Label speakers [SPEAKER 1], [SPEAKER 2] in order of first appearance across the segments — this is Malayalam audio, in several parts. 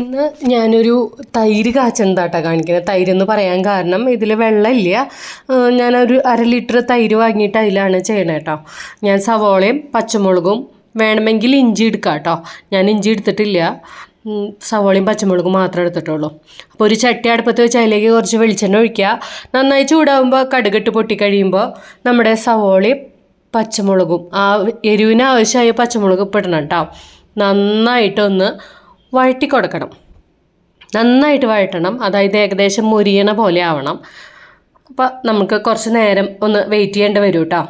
[SPEAKER 1] ഇന്ന് ഞാനൊരു തൈര് കാച്ചെന്താട്ടാ കാണിക്കുന്നത് തൈര് എന്ന് പറയാൻ കാരണം ഇതിൽ വെള്ളമില്ല. ഞാനൊരു അര ലിറ്റർ തൈര് വാങ്ങിയിട്ട് അതിലാണ് ചെയ്യണേ കേട്ടോ ഞാൻ സവോളയും പച്ചമുളകും വേണമെങ്കിൽ ഇഞ്ചി എടുക്കാം കേട്ടോ ഞാൻ ഇഞ്ചി എടുത്തിട്ടില്ല. സവോളയും പച്ചമുളകും മാത്രമേ എടുത്തിട്ടുള്ളൂ. അപ്പോൾ ഒരു ചട്ടി അടുപ്പത്ത് വെച്ച് അതിലേക്ക് കുറച്ച് വെളിച്ചെണ്ണ ഒഴിക്കുക. നന്നായി ചൂടാകുമ്പോൾ കടുകിട്ട് പൊട്ടിക്കഴിയുമ്പോൾ നമ്മുടെ സവോളയും പച്ചമുളകും ആ എരിവിന് ആവശ്യമായ പച്ചമുളക് ഇപ്പം ഇടണം കേട്ടോ നന്നായിട്ടൊന്ന് വഴറ്റി കൊടുക്കണം നന്നായിട്ട് വഴറ്റണം. അതായത് ഏകദേശം മുരിയണ പോലെ ആവണം. അപ്പോൾ നമുക്ക് കുറച്ച് നേരം ഒന്ന് വെയിറ്റ് ചെയ്യേണ്ടി വരും കേട്ടോ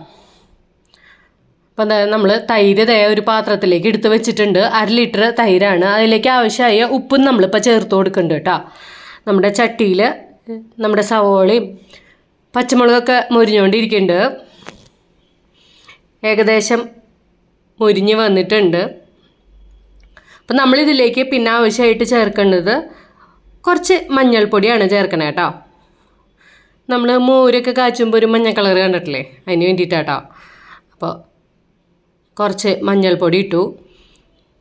[SPEAKER 1] അപ്പോൾ നമ്മൾ തൈര് ദേ ഒരു പാത്രത്തിലേക്ക് എടുത്ത് വെച്ചിട്ടുണ്ട്. അര ലിറ്റർ തൈരാണ്. അതിലേക്ക് ആവശ്യമായ ഉപ്പും നമ്മളിപ്പോൾ ചേർത്ത് കൊടുക്കുന്നുണ്ട് കേട്ടോ നമ്മുടെ ചട്ടിയിൽ നമ്മുടെ സവോളയും പച്ചമുളകൊക്കെ മുരിഞ്ഞുകൊണ്ടിരിക്കുന്നുണ്ട് ഏകദേശം മുരിഞ്ഞ് വന്നിട്ടുണ്ട്. അപ്പം നമ്മളിതിലേക്ക് പിന്നെ ആവശ്യമായിട്ട് ചേർക്കേണ്ടത് കുറച്ച് മഞ്ഞൾപ്പൊടിയാണ് ചേർക്കണേ കേട്ടോ. നമ്മൾ മോരൊക്കെ കാച്ചുമ്പോൾ ഒരു മഞ്ഞ കളർ കണ്ടിട്ടില്ലേ? അതിന് വേണ്ടിയിട്ടാട്ടോ അപ്പോൾ കുറച്ച് മഞ്ഞൾപ്പൊടി ഇട്ടു.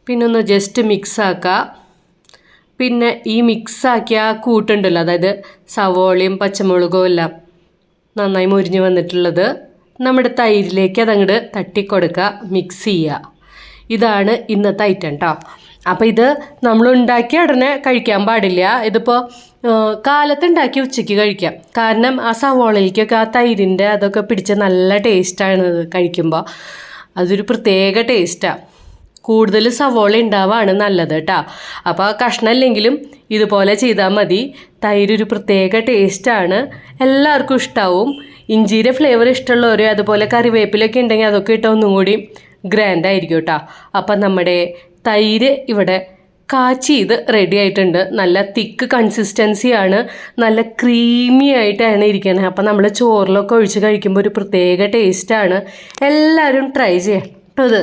[SPEAKER 1] പിന്നെ ഒന്ന് ജസ്റ്റ് മിക്സ് ആക്കുക പിന്നെ ഈ മിക്സ് ആക്കിയ ആ കൂട്ടുണ്ടല്ലോ അതായത് സവോളയും പച്ചമുളകും എല്ലാം നന്നായി മുരിഞ്ഞ് വന്നിട്ടുള്ളത് നമ്മുടെ തൈരിലേക്ക് അതങ്ങോട്ട് തട്ടിക്കൊടുക്കുക മിക്സ് ചെയ്യുക ഇതാണ് ഇന്നത്തെ ഐറ്റം കേട്ടോ അപ്പോൾ ഇത് നമ്മൾ ഉണ്ടാക്കിയ ഉടനെ കഴിക്കാൻ പാടില്ല. ഇതിപ്പോൾ കാലത്ത് ഉണ്ടാക്കി ഉച്ചയ്ക്ക് കഴിക്കാം. കാരണം ആ സവോളയിലേക്കൊക്കെ ആ തൈരിന്റെ അതൊക്കെ പിടിച്ച നല്ല ടേസ്റ്റാണ് ഇത് കഴിക്കുമ്പോൾ അതൊരു പ്രത്യേക ടേസ്റ്റാണ് കൂടുതൽ സവോള ഉണ്ടാവാണ് നല്ലത് കേട്ടോ. അപ്പോൾ ആ കഷ്ണമില്ലെങ്കിലും ഇതുപോലെ ചെയ്താൽ മതി. തൈര് ഒരു പ്രത്യേക ടേസ്റ്റാണ് എല്ലാവർക്കും ഇഷ്ടാവും. ഇഞ്ചിയുടെ ഫ്ലേവർ ഇഷ്ടമുള്ളവർ അതുപോലെ കറിവേപ്പിലൊക്കെ ഉണ്ടെങ്കിൽ അതൊക്കെ ഇട്ട ഒന്നും കൂടി ഗ്രാൻഡായിരിക്കും കേട്ടോ. അപ്പം നമ്മുടെ തൈര് ഇവിടെ കാച്ചി ഇത് റെഡി ആയിട്ടുണ്ട്. നല്ല തിക്ക് കൺസിസ്റ്റൻസിയാണ് നല്ല ക്രീമി ആയിട്ടാണ് ഇരിക്കുന്നത് അപ്പം നമ്മൾ ചോറിലൊക്കെ ഒഴിച്ച് കഴിക്കുമ്പോൾ ഒരു പ്രത്യേക ടേസ്റ്റാണ് എല്ലാവരും ട്രൈ ചെയ്യാം. കേട്ടോ ഇത്